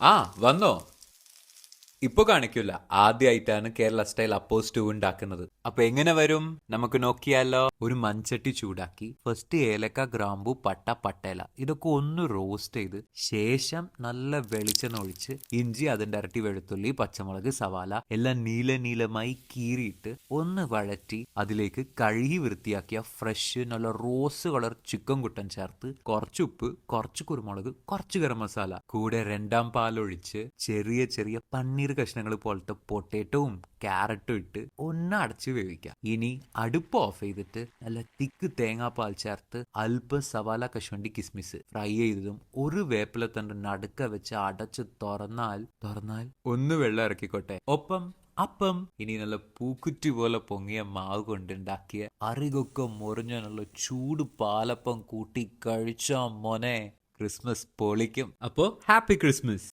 ആ വന്നോ. ഇപ്പൊ കാണിക്കൂല. ആദ്യമായിട്ടാണ് കേരള സ്റ്റൈൽ അപ്പോസ് ടു ഉണ്ടാക്കുന്നത്. അപ്പൊ എങ്ങനെ വരും? നമുക്ക് നോക്കിയാലോ. ഒരു മൺചട്ടി ചൂടാക്കി ഫസ്റ്റ് ഏലക്ക ഗ്രാമ്പു പട്ട പട്ടേല ഇതൊക്കെ ഒന്ന് റോസ്റ്റ് ചെയ്ത് ശേഷം നല്ല വെളിച്ചെണ്ണ ഒഴിച്ച് ഇഞ്ചി അതിന്റെ ഇരട്ടി വെളുത്തുള്ളി പച്ചമുളക് സവാല എല്ലാം നീല നീലമായി കീറിയിട്ട് ഒന്ന് വഴറ്റി അതിലേക്ക് കഴുകി വൃത്തിയാക്കിയ ഫ്രഷ് നല്ല റോസ് കളർ ചിക്കൻ കുട്ടൻ ചേർത്ത് കുറച്ച് ഉപ്പ് കുറച്ച് കുരുമുളക് കുറച്ച് ഗരം മസാല കൂടെ രണ്ടാം പാലൊഴിച്ച് ചെറിയ ചെറിയ പന്നീർ കഷ്ണങ്ങൾ പോലത്തെ പൊട്ടേറ്റവും ക്യാരറ്റും ഇട്ട് ഒന്ന് അടച്ച് വേവിക്കാം ഇനി അടുപ്പ് ഓഫ് ചെയ്തിട്ട് നല്ല തിക്ക് തേങ്ങാപ്പാൽ ചേർത്ത് അല്പ സവാല കശുവണ്ടി കിസ്മിസ് ഫ്രൈ ചെയ്തതും ഒരു വേപ്പിലത്തണ്ട് നടുക്ക വെച്ച് അടച്ച് തുറന്നാൽ തുറന്നാൽ ഒന്ന് വെള്ളം ഇറക്കിക്കോട്ടെ. ഒപ്പം അപ്പം ഇനി നല്ല പൂക്കുറ്റി പോലെ പൊങ്ങിയ മാവ് കൊണ്ടുണ്ടാക്കിയ അറികൊക്കെ നല്ല ചൂട് പാലപ്പം കൂട്ടി കഴിച്ച മോനെ. ക്രിസ്മസ് പൊളിക്കും. അപ്പോ ഹാപ്പി ക്രിസ്മസ്.